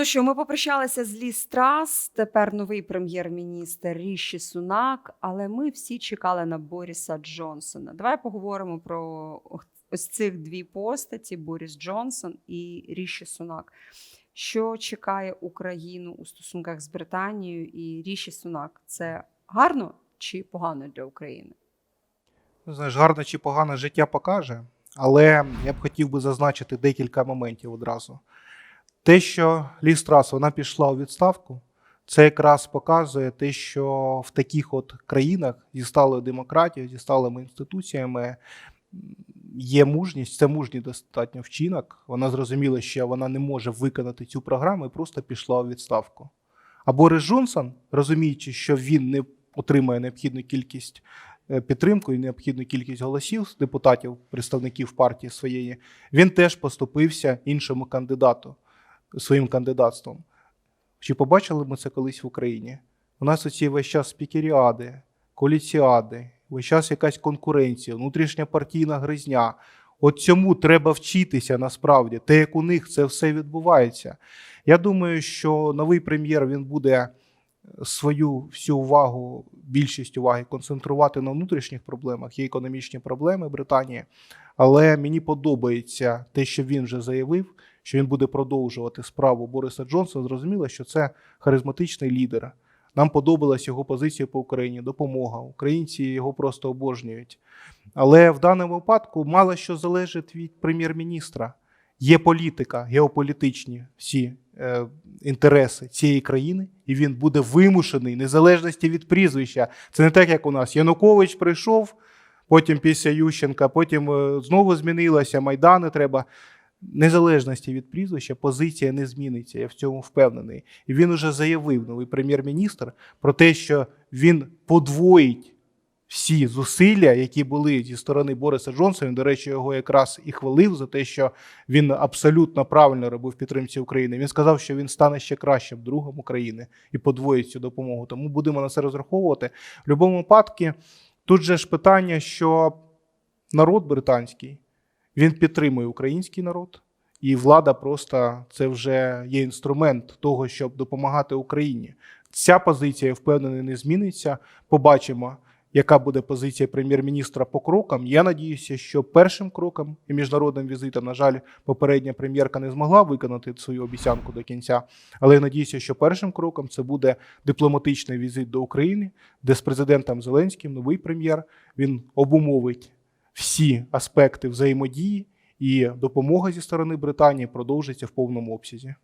Ну що, ми попрощалися з Лі Страс. Тепер новий прем'єр-міністр Ріші Сунак. Але ми всі чекали на Боріса Джонсона. Давай поговоримо про ось цих дві постаті: Боріс Джонсон і Ріші Сунак. Що чекає Україну у стосунках з Британією і Ріші Сунак? Це гарно чи погано для України? Ну, Знаєш, гарне чи погане життя покаже, але я б хотів би зазначити декілька моментів одразу. Те, що Ліз Трас вона пішла у відставку, це якраз показує те, що в таких от країнах зі сталою демократією, зі сталими інституціями є мужність, це мужній достатньо вчинок. Вона зрозуміла, що вона не може виконати цю програму і просто пішла у відставку. А Борис Джонсон, розуміючи, що він не отримає необхідну кількість е, підтримку і необхідну кількість голосів депутатів, представників партії своєї, він теж поступився іншому кандидату своїм кандидатством. Чи побачили ми це колись в Україні? У нас оці весь час спікеріади, коаліціади, весь час якась конкуренція, внутрішня партійна гризня. От цьому треба вчитися насправді, те, як у них це все відбувається. Я думаю, що новий прем'єр він буде свою всю увагу, більшість уваги концентрувати на внутрішніх проблемах. Є економічні проблеми Британії, але мені подобається те, що він вже заявив, що він буде продовжувати справу Бориса Джонсона. Зрозуміло, що це харизматичний лідер. Нам подобалась його позиція по Україні, допомога. Українці його просто обожнюють. Але в даному випадку мало що залежить від прем'єр-міністра. Є політика, геополітичні всі е, інтереси цієї країни, і він буде вимушений незалежності від прізвища. Це не так, як у нас. Янукович прийшов, потім після Ющенка, потім е, знову змінилося, Майдани треба. Незалежності від прізвища позиція не зміниться. Я в цьому впевнений. І він уже заявив новий прем'єр-міністр про те, що він подвоїть всі зусилля, які були зі сторони Бориса Джонсона. Він, до речі, його якраз і хвалив за те, що він абсолютно правильно робив підтримці України. Він сказав, що він стане ще кращим другом України і подвоїть цю допомогу. Тому будемо на це розраховувати. В будь-якому випадку тут же ж питання, що народ британський він підтримує український народ. І влада просто це вже є інструмент того, щоб допомагати Україні. Ця позиція, я впевнений, не зміниться. Побачимо, яка буде позиція прем'єр-міністра по крокам. Я надіюся, що першим кроком і міжнародним візитом, на жаль, попередня прем'єрка не змогла виконати свою обіцянку до кінця. Але я надіюся, що першим кроком це буде дипломатичний візит до України, де з президентом Зеленським, новий прем'єр, він обумовить всі аспекти взаємодії, і допомога зі сторони Британії продовжиться в повному обсязі.